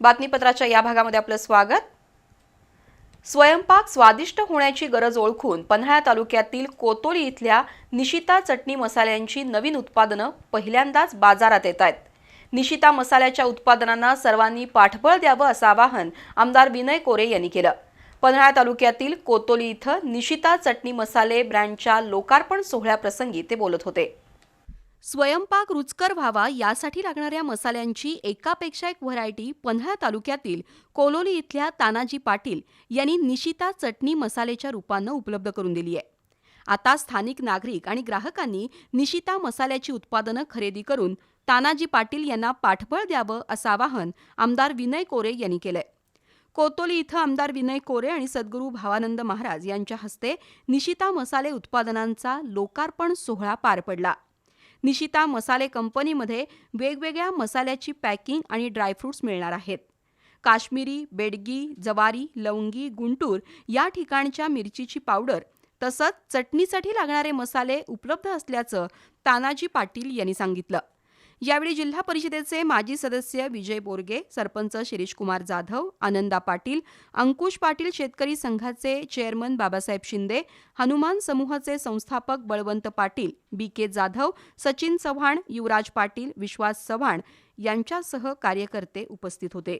बातमीपत्राच्या या भागामध्ये आपलं स्वागत. स्वयंपाक स्वादिष्ट होण्याची गरज ओळखून पन्हाळा तालुक्यातील कोतोली इथल्या निशिता चटणी मसाल्यांची नवीन उत्पादनं पहिल्यांदाच बाजारात येत आहेत. निशिता मसाल्याच्या उत्पादनांना सर्वांनी पाठबळ द्यावं असं आवाहन आमदार विनय कोरे यांनी केलं. पन्हाळा तालुक्यातील कोतोली इथं निशिता चटणी मसाले ब्रँडच्या लोकार्पण सोहळ्याप्रसंगी ते बोलत होते. स्वयंपाक रुचकर व्हावा यासाठी लागणाऱ्या मसाल्यांची एकापेक्षा एक व्हरायटी पन्हाळा तालुक्यातील कोलोली इथल्या तानाजी पाटील यांनी निशिता चटणी मसाल्याच्या रूपानं उपलब्ध करून दिली आहे. आता स्थानिक नागरिक आणि ग्राहकांनी निशिता मसाल्याची उत्पादनं खरेदी करून तानाजी पाटील यांना पाठबळ द्यावं असं आवाहन आमदार विनय कोरे यांनी केलंय. कोतोली इथं आमदार विनय कोरे आणि सद्गुरू भावानंद महाराज यांच्या हस्ते निशिता मसाले उत्पादनांचा लोकार्पण सोहळा पार पडला. निशिता मसाले कंपनीमध्ये वेगवेगळ्या मसाल्याची पॅकिंग आणि ड्रायफ्रूट्स मिळणार आहेत. काश्मीरी बेडगी जवारी लवंगी गुंटूर या ठिकाणच्या मिरचीची पावडर तसंच चटणीसाठी लागणारे मसाले उपलब्ध असल्याचं तानाजी पाटील यांनी सांगितलं. यावेळी जिल्हा परिषदेचे माजी सदस्य विजय बोरगे सरपंच शिरीषकुमार जाधव आनंदा पाटील अंकुश पाटील शेतकरी संघाचे चेअरमन बाबासाहेब शिंदे हनुमान समूहाचे संस्थापक बळवंत पाटील बी के जाधव सचिन चव्हाण युवराज पाटील विश्वास चव्हाण यांच्यासह कार्यकर्ते उपस्थित होते.